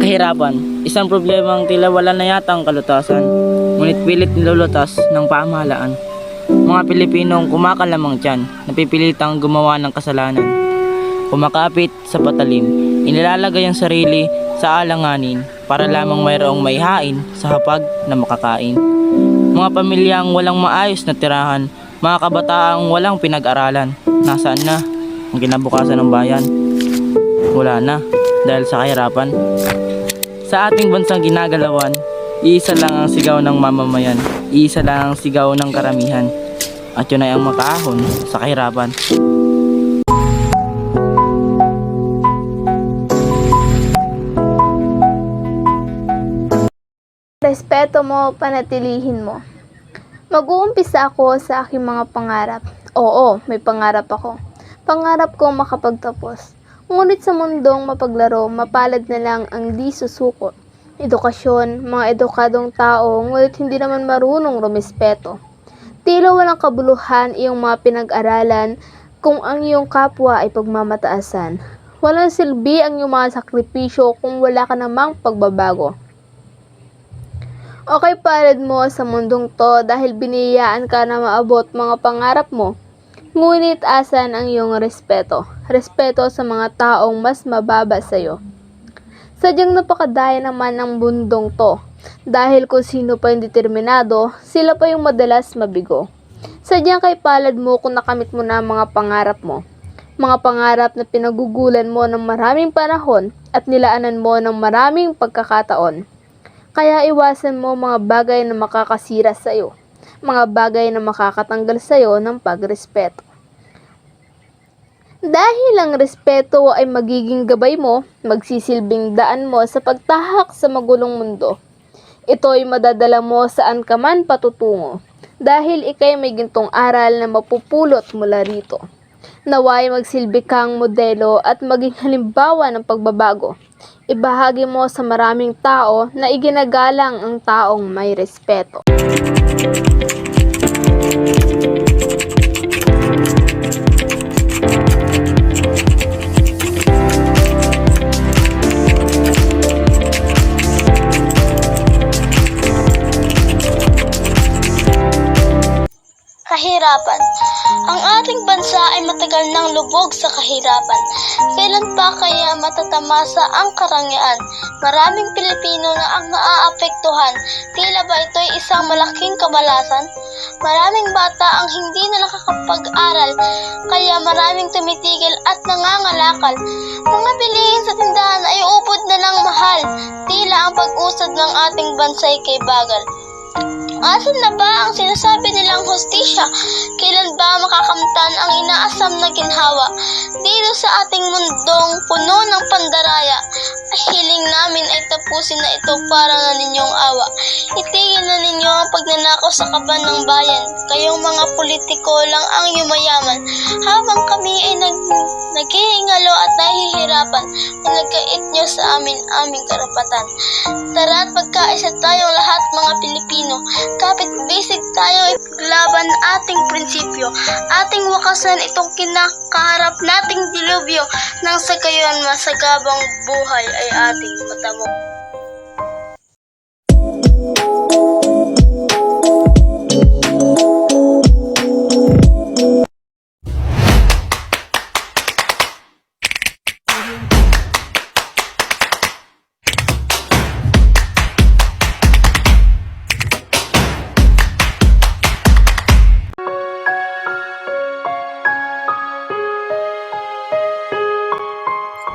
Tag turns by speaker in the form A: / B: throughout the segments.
A: Kahirapan, isang problemang tila wala na yata ang kalutasan, ngunit pilit nilulutas ng pamahalaan. Mga Pilipinong kumakalamang tiyan, napipilitang gumawa ng kasalanan. Kumakapit sa patalim, inilalagay ang sarili sa alanganin para lamang mayroong may hain sa hapag na makakain. Mga pamilyang walang maayos na tirahan, mga kabataang walang pinag-aralan. Nasaan na ang kinabukasan ng bayan? Wala na dahil sa kahirapan. Sa ating bansang ginagalawan, iisa lang ang sigaw ng mamamayan, iisa lang ang sigaw ng karamihan. At yun ay ang makaahon sa kahirapan.
B: Respeto mo, panatilihin mo. Mag-uumpisa ako sa aking mga pangarap. Oo, may pangarap ako. Pangarap ko makapagtapos. Ngunit sa mundong mapaglaro, mapalad na lang ang di susuko. Edukasyon, mga edukadong tao, ngunit hindi naman marunong rumispeto. Tila walang kabuluhan iyong mga pinag-aralan kung ang iyong kapwa ay pagmamataasan. Walang silbi ang iyong mga sakripisyo kung wala ka namang pagbabago. Okay palad mo sa mundong to dahil biniyayaan ka na maabot mga pangarap mo. Ngunit asan ang iyong respeto? Respeto sa mga taong mas mababa sa'yo. Sadyang napakadaya naman ng bundong to. Dahil kung sino pa yung determinado, sila pa yung madalas mabigo. Sadyang kay palad mo kung nakamit mo na ang mga pangarap mo. Mga pangarap na pinagugulan mo ng maraming panahon at nilaanan mo ng maraming pagkakataon. Kaya iwasan mo mga bagay na makakasira sa iyo, mga bagay na makakatanggal sa iyo ng pagrespeto. Dahil ang respeto ay magiging gabay mo, magsisilbing daan mo sa pagtahak sa magulong mundo. Ito ay madadala mo saan ka man patutungo, dahil ikay may gintong aral na mapupulot mula rito. Naway magsilbi kang modelo at maging halimbawa ng pagbabago. Ibahagi mo sa maraming tao na iginagalang ang taong may respeto.
C: Bansa ay matagal nang lubog sa kahirapan. Kailan pa kaya matatamasa ang karangyaan? Maraming Pilipino na ang naaapektuhan. Tila ba ito'y isang malaking kabalasan? Maraming bata ang hindi na nakakapag-aral, kaya maraming tumitigil at nangangalakal. Mga bilihin sa tindahan ay upod na ng mahal. Tila ang pag-usad ng ating bansay kay bagal. Asan na ba ang sinasabi nilang hostisya? Kailan ba makakamtan ang inaasam na ginhawa? Dito sa ating mundong puno ng pandaraya, hiling namin ay tapusin na ito para na ninyong awa. Itigil na pagnanakaw sa kaban ng bayan. Kayong mga politiko lang ang yumayaman. Habang kami ay nag naghihingalo at nahihirapan, ay nagkait nyo sa amin aming karapatan. Tara at magkaisa tayong lahat mga Pilipino. Kapit basic tayo laban ating prinsipyo. Ating wakasan itong kinakaharap nating dilubyo nang sa gayon masagabang buhay ay ating matamo.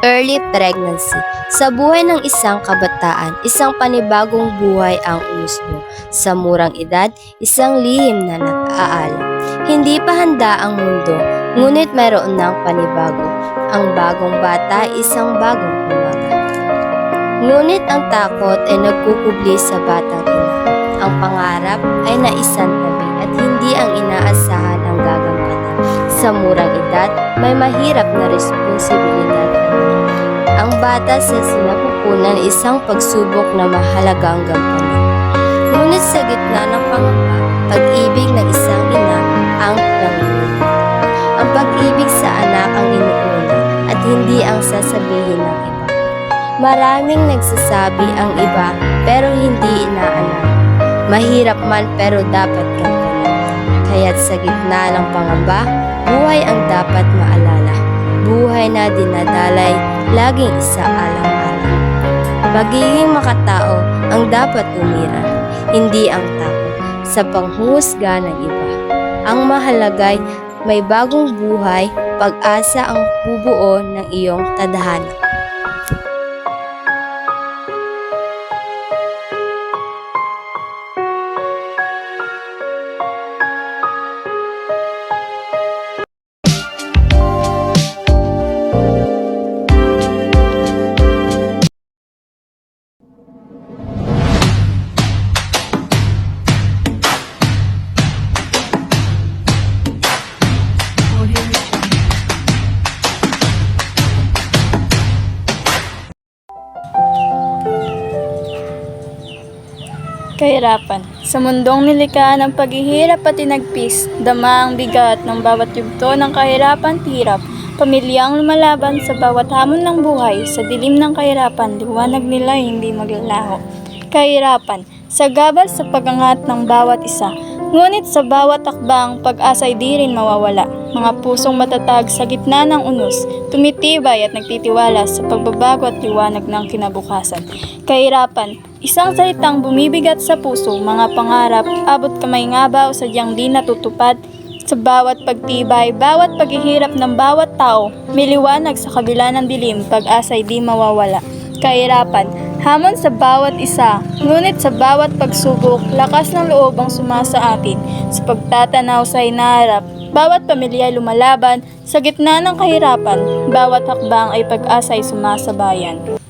D: Early pregnancy. Sa buhay ng isang kabataan, isang panibagong buhay ang umusbong. Sa murang edad, isang lihim na nag-aalam. Hindi pa handa ang mundo, ngunit mayroon ng panibago. Ang bagong bata, isang bagong umaga. Ngunit ang takot ay nagkukubli sa batang ina. Ang pangarap ay naisantabi at hindi ang inaasahan. Sa murang edad, may mahirap na responsibilidad. Ang bata sa sinapupunan isang pagsubok na mahalagang gampanan. Ngunit sa gitna ng pangamba, pag-ibig ng isang ina ang nangungulit. Ang pag-ibig sa anak ang inuuna at hindi ang sasabihin ng iba. Maraming nagsasabi ang iba pero hindi inaalam. Mahirap man pero dapat gantunan. Kaya't sa gitna ng pangamba, buhay ang dapat maalala. Buhay na dinadalay, laging isa alang-alang. Pagiging makatao ang dapat umiral, hindi ang takot sa panghuhusga ng iba. Ang mahalagay may bagong buhay, pag-asa ang bubuo ng iyong tadhana.
E: Kahirapan. Sa mundong nilikha ng paghihirap at tinagpis, dama ang bigat ng bawat yugto ng kahirapan at hirap. Pamilyang lumalaban sa bawat hamon ng buhay, sa dilim ng kahirapan, liwanag nila hindi maglalaho. Kahirapan. Sa gabal sa pagangat ng bawat isa, ngunit sa bawat takbang, pag-asa'y di rin mawawala. Mga pusong matatag sa gitna ng unos, tumitibay at nagtitiwala sa pagbabago at liwanag ng kinabukasan. Kahirapan, isang salitang bumibigat sa puso, mga pangarap, abot kamay nga ba o sadyang di natutupad? Sa bawat pagtibay, bawat paghihirap ng bawat tao, may liwanag sa kabila ng dilim, pag-asa'y di mawawala. Kahirapan, hamon sa bawat isa, ngunit sa bawat pagsubok, lakas ng loob ang sumasa atin. Sa pagtatanaw sa hinaharap, bawat pamilya lumalaban, sa gitna ng kahirapan, bawat hakbang ay pag-asa'y sumasabayan.